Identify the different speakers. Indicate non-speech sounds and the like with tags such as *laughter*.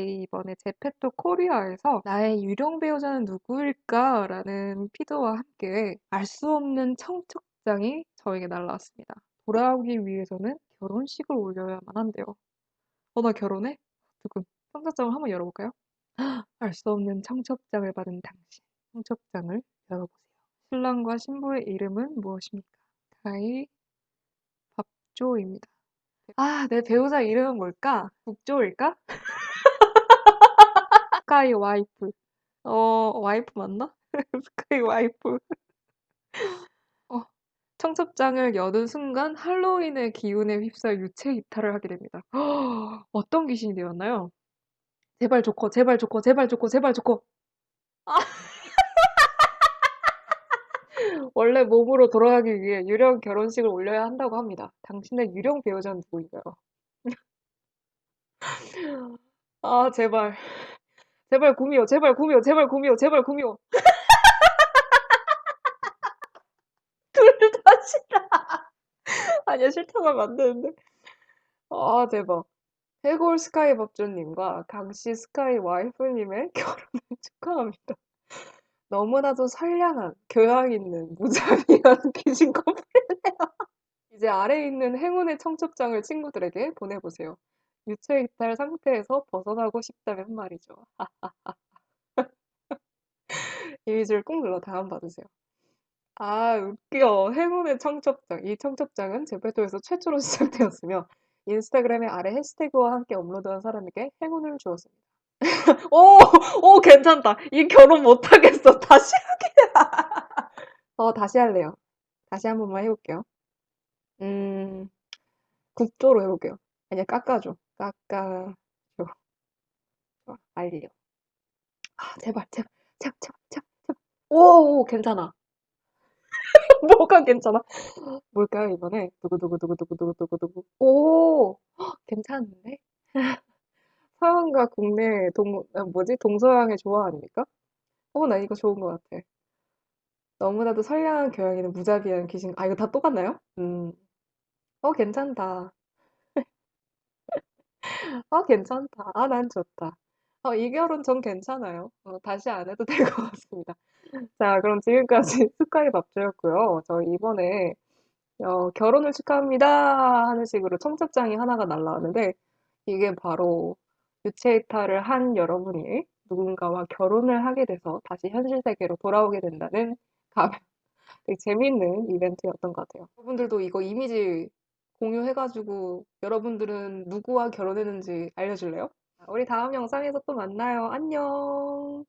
Speaker 1: 저희 이번에 제페토 코리아에서 '나의 유령 배우자는 누구일까?'라는 피드와 함께 알 수 없는 청첩장이 저에게 날라왔습니다. 돌아오기 위해서는 결혼식을 올려야만 한대요. "어 나 결혼해?" 두근. 청첩장을 한번 열어볼까요? *gasps* 알 수 없는 청첩장을 받은 당신. 청첩장을 열어보세요. 신랑과 신부의 이름은 무엇입니까? 스카이 밥조입니다. 아, 내 배우자 이름은 뭘까? 국조일까? *laughs* 스카이 와이프. 어, 와이프 맞나? *laughs* 스카이 와이프. 어, 청첩장을 여는 순간 할로윈의 기운에 휩싸여 유체 이탈을 하게 됩니다. *gasps* 어떤 귀신이 되었나요? 제발 좋고, 제발 좋고, 제발 좋고, 제발 좋고. 아. *laughs* 원래 몸으로 돌아가기 위해 유령 결혼식을 올려야 한다고 합니다. 당신의 유령 배우자는 누구인가요? *laughs* 아, 제발. 제발 구미호, 제발 구미호, 제발 구미호, 제발 구미호. *laughs* 둘 다 싫어. 아니야, 싫다고 하면 안 되는데. 아, 대박. 해골 스카이 법조님과 강씨 스카이 와이프님의 *laughs* 결혼을 축하합니다. 너무나도 선량한, 교양 있는, 무자비한 *laughs* 귀신 커플이네요. 이제 아래에 있는 행운의 청첩장을 친구들에게 보내보세요. 유체 이탈 상태에서 벗어나고 싶다면 말이죠. *laughs* 이미지를 꾹 눌러 다운 받으세요. 아, 웃겨. 행운의 청첩장. 이 청첩장은 제페토에서 최초로 *laughs* 시작되었으며 인스타그램의 아래 해시태그와 함께 업로드한 사람에게 행운을 주었습니다. *laughs* 오, 오, 괜찮다. 이 결혼 못 하겠어. 다시 하기야. 어, 다시 할래요. 다시 한 번만 해볼게요. 음, 국조로 해볼게요. 아니야, 깎아줘. 깎아줘. 좋아, 알려. 아, 제발, 제발, 제발, 제발, 제발. 오, 오, 괜찮아. *laughs* 뭐가 괜찮아? 뭘까요, 이번에? 두구두구두구두구두구두구. 오, 헉, *gasps* 괜찮은데? *laughs* 서양과 국내 동, 아, 뭐지? 동서양의 조화 아닙니까? 어, 나 이거 좋은 것 같아. 너무나도 선량한 교양 있는 무자비한 귀신. 아, 이거 다 똑같나요? 음. 어, 괜찮다. 어, 괜찮다. 아, 난 좋다. 어, 이 결혼 전 괜찮아요. 어, 다시 안 해도 될 것 같습니다. 자, 그럼 지금까지 *laughs* 스카이 밥주였고요. 저 이번에 어, 결혼을 축하합니다 하는 식으로 청첩장이 하나가 날라왔는데 이게 바로 유체 이탈을 한 여러분이 누군가와 결혼을 하게 돼서 다시 현실 세계로 돌아오게 된다는 가벼 되게 재미있는 이벤트였던 것 같아요. 여러분들도 이거 이미지 공유해가지고 여러분들은 누구와 결혼했는지 알려줄래요? 우리 다음 영상에서 또 만나요. 안녕.